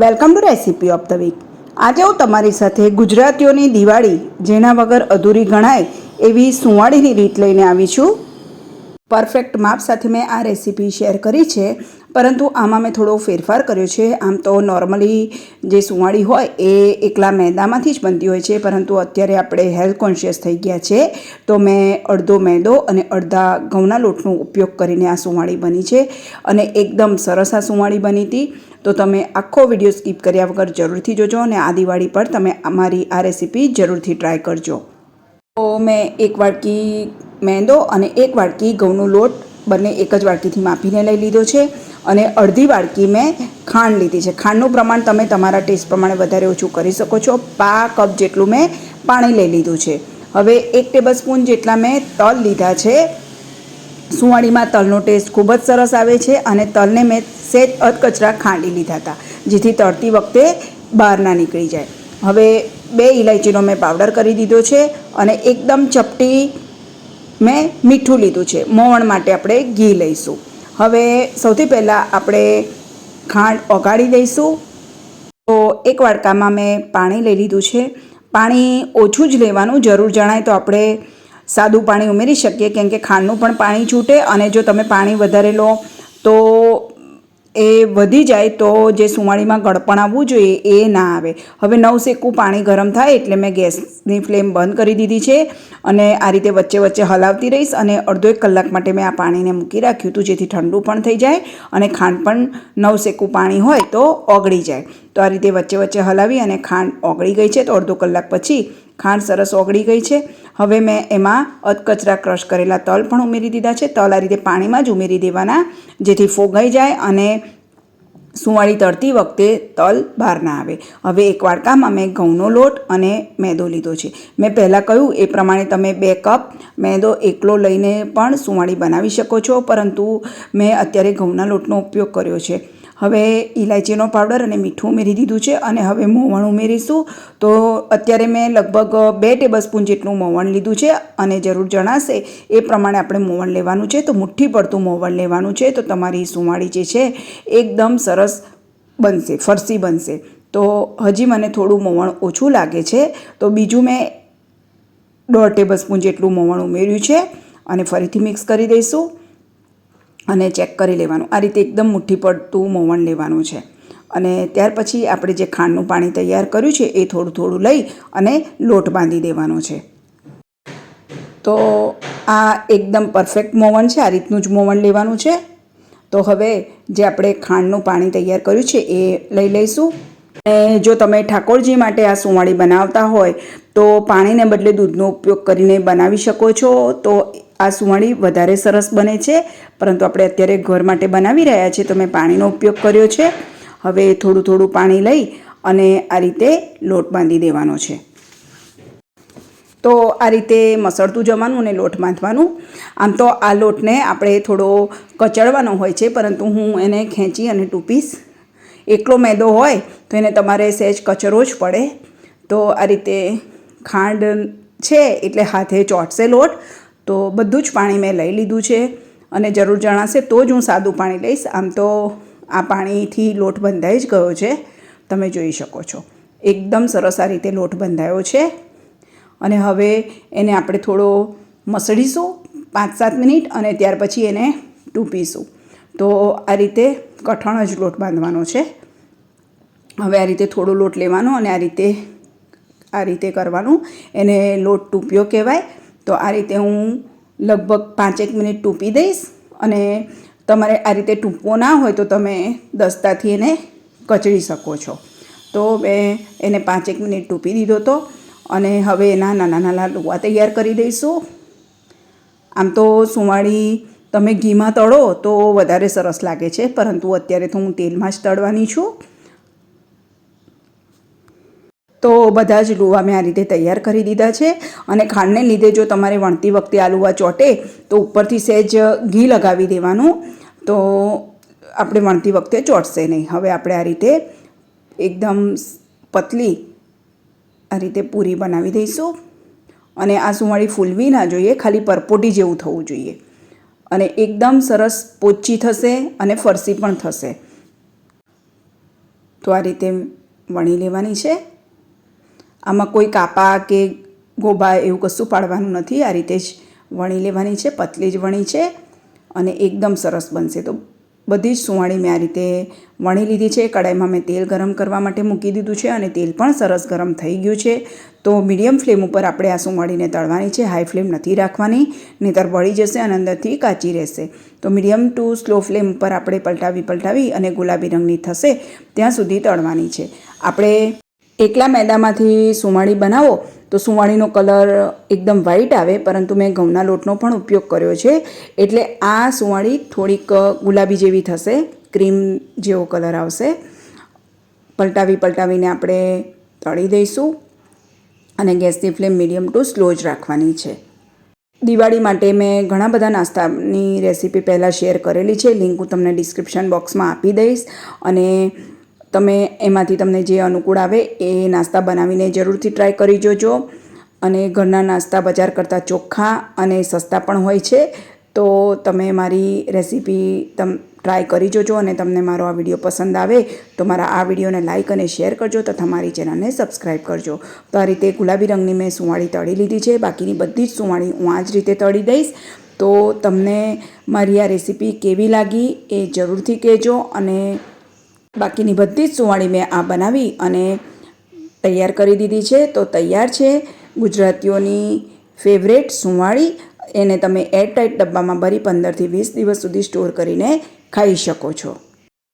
Welcome to recipe of the week. આજે હું તમારી સાથે ગુજરાતીઓની દિવાળી, જેના વગર અધૂરી ગણાય એવી સુંવાળીની રીત લઈને આવી છું. પરફેક્ટ માપ સાથે મેં આ રેસીપી શેર કરી છે, પરંતુ આમાં મેં થોડો ફેરફાર કર્યો છે. આમ તો નોર્મલી જે સુંવાળી હોય એ એકલા મેદામાંથી જ બનતી હોય છે, પરંતુ અત્યારે આપણે હેલ્થ કોન્શિયસ થઈ ગયા છે, તો મેં અડધો મેદો અને અડધા ઘઉંના લોટનો ઉપયોગ કરીને આ સુંવાળી બની છે અને એકદમ સરસ આ સુંવાળી બની હતી. તો તમે આખો વીડિયો સ્કીપ કર્યા વગર જરૂરથી જોજો અને આ દિવાળી પર તમે અમારી આ રેસીપી જરૂરથી ટ્રાય કરજો. તો મેં એક વાડકી મેંદો અને એક વાડકી ઘઉંનો લોટ બંને એક જ વાડકીથી માપીને લઈ લીધો છે અને અડધી વાડકી મેં ખાંડ લીધી છે. ખાંડનું પ્રમાણ તમે તમારા ટેસ્ટ પ્રમાણે વધારે ઓછું કરી શકો છો. પા કપ જેટલું મેં પાણી લઈ લીધું છે. હવે એક ટેબલ સ્પૂન જેટલા મેં તલ લીધા છે. સુવાળીમાં તલનો ટેસ્ટ ખૂબ જ સરસ આવે છે અને તલને મેં સેજ અધકચરા ખાંડી લીધા હતા, જેથી તળતી વખતે બહાર ના નીકળી જાય. હવે બે ઇલાયચીનો મેં પાવડર કરી દીધો છે અને એકદમ ચપટી મેં મીઠું લીધું છે. મોવણ માટે આપણે ઘી લઈશું. હવે સૌથી પહેલાં આપણે ખાંડ ઓગાળી દઈશું. તો એક વાડકામાં મેં પાણી લઈ લીધું છે. પાણી ઓછું જ લેવાનું જરૂર જણાય તો આપણે સાદું પાણી ઉમેરી શકીએ કેમ કે ખાંડનું પણ પાણી છૂટે અને જો તમે પાણી વધારે લો તો એ વધી જાય તો જે સુંવાળીમાં ગળપણ આવવું જોઈએ એ ના આવે. હવે નવ શેકું પાણી ગરમ થાય એટલે મેં ગેસની ફ્લેમ બંધ કરી દીધી છે અને આ રીતે વચ્ચે વચ્ચે હલાવતી રહીશ અને અડધો એક કલાક માટે મેં આ પાણીને મૂકી રાખ્યું હતું જેથી ઠંડુ પણ થઈ જાય અને ખાંડ પણ નવ શેકું પાણી હોય તો ઓગળી જાય. તો આ રીતે વચ્ચે વચ્ચે હલાવી અને ખાંડ ઓગળી ગઈ છે તો અડધો કલાક પછી ખાંડ સરસ ઓગળી ગઈ છે. હવે મેં એમાં અધકચરા ક્રશ કરેલા તલ પણ ઉમેરી દીધા છે. તલ આ રીતે પાણીમાં જ ઉમેરી દેવાના, જેથી ફોગાઈ જાય અને સુંવાળી તળતી વખતે તલ બહાર ના આવે. હવે એક વાડકામાં મેં ઘઉંનો લોટ અને મેદો લીધો છે. મેં પહેલાં કહ્યું એ પ્રમાણે તમે બે કપ મેદો એકલો લઈને પણ સુંવાળી બનાવી શકો છો, પરંતુ મેં અત્યારે ઘઉંના લોટનો ઉપયોગ કર્યો છે. હવે ઇલાયચીનો પાવડર અને મીઠું ઉમેરી દીધું છે અને હવે મોવણ ઉમેરીશું. તો અત્યારે મેં લગભગ બે ટેબલ સ્પૂન જેટલું મોવણ લીધું છે અને જરૂર જણાશે એ પ્રમાણે આપણે મોવણ લેવાનું છે. તો મુઠ્ઠી પડતું મોવણ લેવાનું છે. તો તમારી સુંવાળી જે છે એકદમ સરસ બનશે, ફરસી બનશે. તો હજી મને થોડું મોવણ ઓછું લાગે છે. તો બીજું મેં દોઢ ટેબલ સ્પૂન જેટલું મોવણ ઉમેર્યું છે અને ફરીથી મિક્સ કરી દઈશું. અને ચેક કરી લેવાનું. આ રીતે એકદમ મુઠ્ઠી પડતું મોવણ લેવાનું છે. અને ત્યાર પછી આપણે જે ખાંડનું પાણી તૈયાર કર્યું છે એ થોડું થોડું લઈ અને લોટ બાંધી દેવાનો છે. તો આ એકદમ પરફેક્ટ મોવણ છે. આ રીતનું જ મોવણ લેવાનું છે. તો હવે જે આપણે ખાંડનું પાણી તૈયાર કર્યું છે એ લઈ લઈશું. અને જો તમે ઠાકોરજી માટે આ સુંવાળી બનાવતા હોય તો પાણીને બદલે દૂધનો ઉપયોગ કરીને બનાવી શકો છો. તો આ સુવણી વધારે સરસ બને છે. પરંતુ આપણે અત્યારે ઘર માટે બનાવી રહ્યા છીએ. તો મેં પાણીનો ઉપયોગ કર્યો છે. હવે થોડું થોડું પાણી લઈ અને આ રીતે લોટ બાંધી દેવાનો છે. તો આ રીતે મસળતું જવાનું અને લોટ બાંધવાનું. આમ તો આ લોટને આપણે થોડો કચડવાનો હોય છે. પરંતુ હું એને ખેંચી અને ટૂપીશ એકલો મેદો હોય તો એને તમારે સહેજ કચરો જ પડે. તો આ રીતે ખાંડ છે એટલે હાથે ચોટશે લોટ. તો બધું જ પાણી મેં લઈ લીધું છે અને જરૂર જણાશે તો જ હું સાદું પાણી લઈશ. આમ તો આ પાણીથી લોટ બંધાઈ જ ગયો છે. તમે જોઈ શકો છો. એકદમ સરસ આ રીતે લોટ બંધાયો છે. અને હવે એને આપણે થોડો મસળીશું પાંચ સાત મિનિટ અને ત્યાર પછી એને ટૂંપીશું તો આ રીતે કઠણ જ લોટ બાંધવાનો છે. હવે આ રીતે થોડો લોટ લેવાનો અને આ રીતે આ રીતે કરવાનું. એને લોટ ટૂંપ્યો કહેવાય. તો આ રીતે હું લગભગ પાંચેક મિનિટ ટૂંપી દઈશ અને તમારે આ રીતે ટૂંપવો ના હોય તો તમે દસ્તાથી એને કચડી શકો છો. તો મેં એને પાંચેક મિનિટ ટૂંપી દીધો હતો અને હવે એના નાના નાના લુવા તૈયાર કરી દઈશું. આમ તો સુવાળી તમે ઘીમાં તળો તો વધારે સરસ લાગે છે, પરંતુ અત્યારે તો હું તેલમાં જ તળવાની છું. તો બધા જ લુવા મેં આ રીતે તૈયાર કરી દીધા છે અને ખાંડને લીધે જો તમારે વણતી વખતે આ લુવા ચોટે, તો ઉપરથી સહેજ ઘી લગાવી દેવાનું. તો આપણે વણતી વખતે ચોટશે નહીં. હવે આપણે આ રીતે એકદમ પતલી આ રીતે પૂરી બનાવી દઈશું. અને આ સુંવાળી ફૂલવી ના જોઈએ, ખાલી પરપોટી જેવું થવું જોઈએ. અને એકદમ સરસ પોચી થશે અને ફરસી પણ થશે. તો આ રીતે વણી લેવાની છે. આમાં કોઈ કાપા કે ગોબા એવું કશું પાડવાનું નથી. આ રીતે જ વણી લેવાની છે, પતલી જ વણી છે અને એકદમ સરસ બનશે. તો બધી જ સુવાળી મેં આ રીતે વણી લીધી છે. કડાઈમાં મેં તેલ ગરમ કરવા માટે મૂકી દીધું છે અને તેલ પણ સરસ ગરમ થઈ ગયું છે. તો મીડિયમ ફ્લેમ ઉપર આપણે આ સુવાળીને તળવાની છે. હાઈ ફ્લેમ નથી રાખવાની, નહીંતર બળી જશે અને અંદરથી કાચી રહેશે. તો મીડિયમ ટુ સ્લો ફ્લેમ ઉપર આપણે પલટાવી પલટાવી અને ગુલાબી રંગની થશે ત્યાં સુધી તળવાની છે. આપણે એકલા મેદામાંથી સુવાળી બનાવો, તો સુવાળીનો કલર એકદમ વ્હાઈટ આવે, પરંતુ મેં ઘઉંના લોટનો પણ ઉપયોગ કર્યો છે. એટલે આ સુવાળી થોડીક ગુલાબી જેવી થશે, ક્રીમ જેવો કલર આવશે. પલટાવી પલટાવીને આપણે તળી દઈશું અને ગેસની ફ્લેમ મીડિયમ ટુ સ્લો જ રાખવાની છે. દિવાળી માટે મેં ઘણા બધા નાસ્તાની રેસીપી પહેલાં શેર કરેલી છે. લિંક હું તમને ડિસ્ક્રિપ્શન બોક્સમાં આપી દઈશ અને તમે એમાંથી તમને જે અનુકૂળ આવે એ નાસ્તા બનાવીને જરૂરથી ટ્રાય કરી જોજો. અને ઘરના નાસ્તા બજાર કરતાં ચોખ્ખા અને સસ્તા પણ હોય છે. તો તમે મારી રેસીપી તમ ટ્રાય કરી જોજો અને તમને મારો આ વીડિયો પસંદ આવે તો મારા આ વિડીયોને લાઇક અને શેર કરજો તથા મારી ચેનલને સબસ્ક્રાઈબ કરજો. તો આ રીતે ગુલાબી રંગની મેં સુવાળી તળી લીધી છે. બાકીની બધી જ સુવાળી હું આ જ રીતે તળી દઈશ. તો તમને મારી આ રેસીપી કેવી લાગી એ જરૂરથી કહેજો અને બાકીની બધી જ સુવાળી મેં આ બનાવી અને તૈયાર કરી દીધી છે. તો તૈયાર છે. ગુજરાતીઓની ફેવરેટ સુવાળી. એને તમે એરટાઇટ ડબ્બામાં ભરી પંદરથી વીસ દિવસ સુધી સ્ટોર કરીને ખાઈ શકો છો.